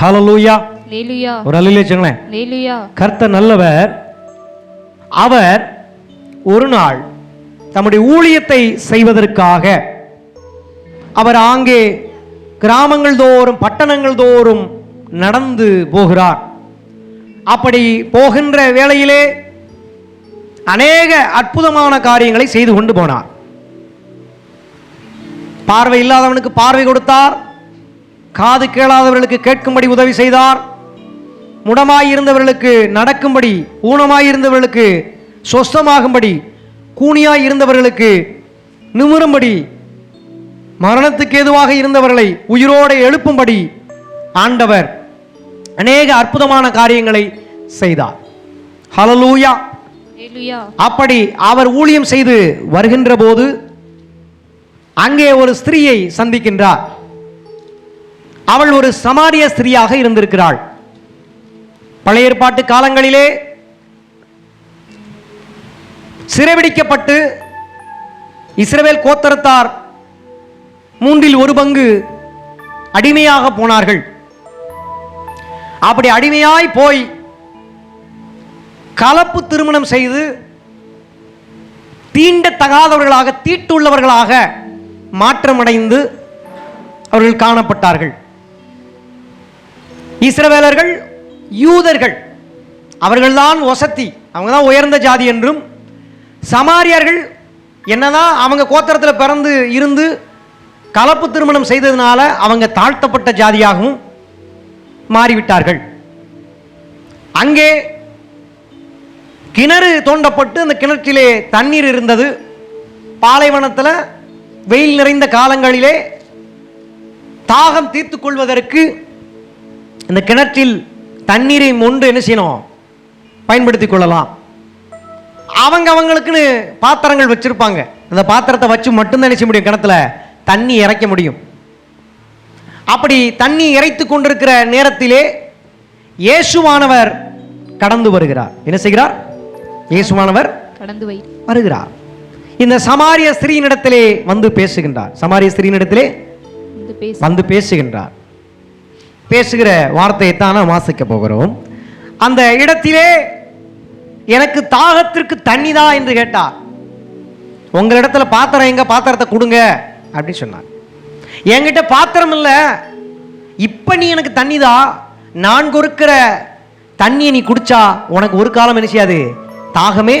ஹalleluya ஒரு வச்சுங்களேன் லேலுயா கர்த்தர் நல்லவர். அவர் ஒரு நாள் தம்முடைய ஊழியத்தை செய்வதற்காக அவர் ஆங்கே கிராமங்கள் தோறும் பட்டணங்கள் தோறும் நடந்து போகிறார். அப்படி போகின்ற வேளையிலே அநேக அற்புதமான காரியங்களை செய்து கொண்டு போனார். பார்வை இல்லாதவனுக்கு பார்வை கொடுத்தார். காது கேளாதவர்களுக்கு கேட்கும்படி உதவி செய்தார். முடமாயிருந்தவர்களுக்கு நடக்கும்படி ஊனமாயிருந்தவர்களுக்கு சொஸ்தமாகும்படி கூனியாய் இருந்தவர்களுக்கு நிமிரும்படி மரணத்துக்கு ஏதுவாக இருந்தவர்களை உயிரோடு எழுப்பும்படி ஆண்டவர் அநேக அற்புதமான காரியங்களை செய்தார். ஹalleluya. லேலுயா அப்படி அவர் ஊழியம் செய்து வருகின்ற போது அங்கே ஒரு ஸ்திரீயை சந்திக்கின்றார். அவள் ஒரு சமாரிய ஸ்திரீயாக இருந்திருக்கிறாள். பழைய ஏற்பாட்டு காலங்களிலே சிறைபிடிக்கப்பட்டு இஸ்ரவேல் கோத்தரத்தார் மூன்றில் ஒரு பங்கு அடிமையாக போனார்கள். அப்படி அடிமையாய் போய் கலப்பு திருமணம் செய்து தீண்டத்தகாதவர்களாக தீட்டுள்ளவர்களாக மாற்றமடைந்து அவர்கள் காணப்பட்டார்கள். இஸ்ரவேலர்கள் யூதர்கள் அவர்கள்தான் ஒசத்தி அவங்க தான் உயர்ந்த ஜாதி என்றும் சமாரியர்கள் என்னதான் அவங்க கோத்திரத்தில் பிறந்து இருந்து கலப்பு திருமணம் செய்ததுனால அவங்க தாழ்த்தப்பட்ட ஜாதியாகவும் மாறிவிட்டார்கள். அங்கே கிணறு தோண்டப்பட்டு அந்த கிணற்றிலே தண்ணீர் இருந்தது. பாலைவனத்தில் வெயில் நிறைந்த காலங்களிலே தாகம் தீர்த்து கொள்வதற்கு இந்த கிணற்றில் தண்ணீரை மொண்டு என்ன செய்யணும்? பயன்படுத்திக் கொள்ளலாம். அவங்க அவங்களுக்குன்னு பாத்திரங்கள் வச்சிருப்பாங்க. அந்த பாத்திரத்தை வச்சு மட்டும்தான் என்ன செய்ய முடியும் கிணத்துல? தண்ணி இறைக்க முடியும். அப்படி தண்ணி இறைத்து கொண்டிருக்கிற நேரத்திலே இயேசுவானவர் கடந்து வருகிறார். என்ன செய்கிறார்? இயேசுவானவர் கடந்து வருகிறார். இந்த சமாரிய ஸ்திரீனிடத்திலே வந்து பேசுகின்றார். சமாரிய ஸ்திரீனிடத்திலே வந்து பேசுகின்றார். பேசுகிற வார்த்தையை தான் நாம் வாசிக்க போகிறோம். அந்த இடத்திலே எனக்கு தாகத்திற்கு தண்ணி தான் என்று கேட்டார். உங்களிடத்துல பாத்திரம் எங்க? பாத்திரத்தை கொடுங்க அப்படின்னு சொன்னார். என்கிட்ட பாத்திரம் இல்லை. இப்போ நீ எனக்கு தண்ணி தான் நான் கொடுக்கிற தண்ணியை நீ குடிச்சா உனக்கு ஒரு காலம் என்ன செய்யாது? தாகமே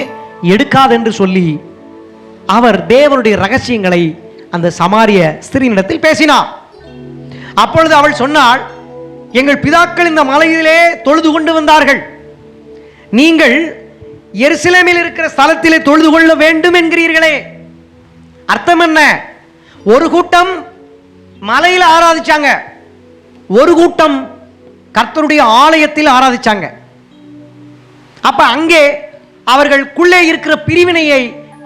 எடுக்காது என்று சொல்லி அவர் தேவனுடைய ரகசியங்களை அந்த சமாரிய ஸ்திரீனிடத்தில் பேசினார். அப்பொழுது அவள் சொன்னாள் எங்கள் பிதாக்கள் இந்த மலையிலே தொழுது கொண்டு வந்தார்கள். நீங்கள் எருசலேமில் இருக்கிற ஸ்தலத்திலே தொழுது கொள்ள வேண்டும் என்கிறீர்களே. அர்த்தம் என்ன? ஒரு கூட்டம் மலையில் ஆராதிச்சாங்க. ஒரு கூட்டம் கர்த்தருடைய ஆலயத்தில் ஆராதிச்சாங்க. அப்ப அங்கே அவர்களுக்குள்ளே இருக்கிற பிரிவினையை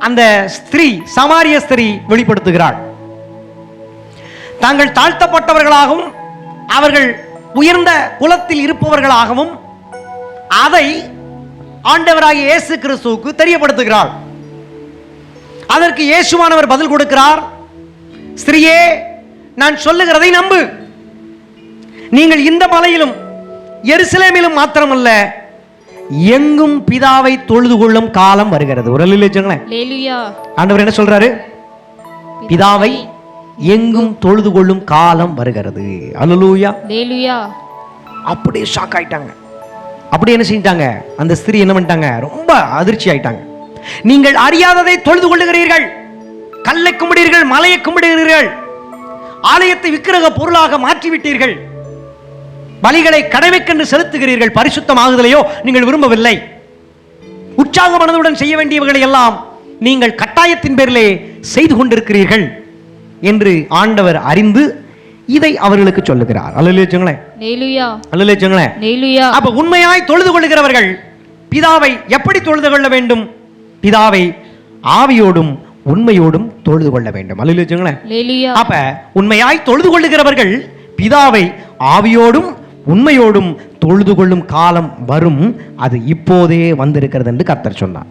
அந்த ஸ்திரீ சமாரிய ஸ்திரீ வெளிப்படுத்துகிறாள். தாங்கள் தாழ்த்தப்பட்டவர்களாகவும் அவர்கள் உயர்ந்த குலத்தில் இருப்பவர்களாகவும் அதை ஆண்டவராகிய இயேசு கிறிஸ்துவுக்கு தெரியப்படுத்துகிறாள் அதற்கு இயேசுவானவர் பதில் கொடுக்கிறார் ஸ்திரியே நான் சொல்லுகிறதை நம்பு. நீங்கள் இந்த மலையிலும் எருசலேமிலும் மாத்திரமல்ல எங்கும் பிதாவை தொழுது கொள்ளும் காலம் வருகிறது. ஒரு ஆண்டவர் என்ன சொல்றாரு? பிதாவை எங்கும் தொழுது கொள்ளும் காலம் வருகிறது. அல்லூயா லேலுயா அப்படியே ஷாக் ஆயிட்டாங்க. அப்படி என்ன செஞ்சிட்டாங்க? அந்த ஸ்திரீ என்ன பண்ணிட்டாங்க? ரொம்ப அதிர்ச்சி ஆயிட்டாங்க. நீங்கள் அறியாததை தொழுது கொள்ளுகிறீர்கள். கல்லை கும்பிடுகிறீர்கள் மலையை கும்பிடுகிறீர்கள். ஆலயத்தை விக்கிரக பொருளாக மாற்றிவிட்டீர்கள். பலிகளை கடமைக்கென்று செலுத்துகிறீர்கள். பரிசுத்தமாகுதலையோ நீங்கள் விரும்பவில்லை. உற்சாக மனதுடன் செய்ய வேண்டியவர்களை எல்லாம் நீங்கள் கட்டாயத்தின் பேரிலே செய்து கொண்டிருக்கிறீர்கள். என்று ஆண்டவர் அறிந்து இதை அவர்களுக்கு சொல்லுகிறார். அப்ப உண்மையாய் தொழுது கொள்கிறவர்கள் பிதாவை எப்படி தொழுது கொள்ள வேண்டும்? பிதாவை ஆவியோடும் உண்மையோடும் தொழுது கொள்ள வேண்டும். அப்ப உண்மையாய் தொழுது கொள்ளுகிறவர்கள் பிதாவை ஆவியோடும் உண்மையோடும் தொழுது கொள்ளும் காலம் வரும். அது இப்போதே வந்திருக்கிறது என்று கர்த்தர் சொன்னார்.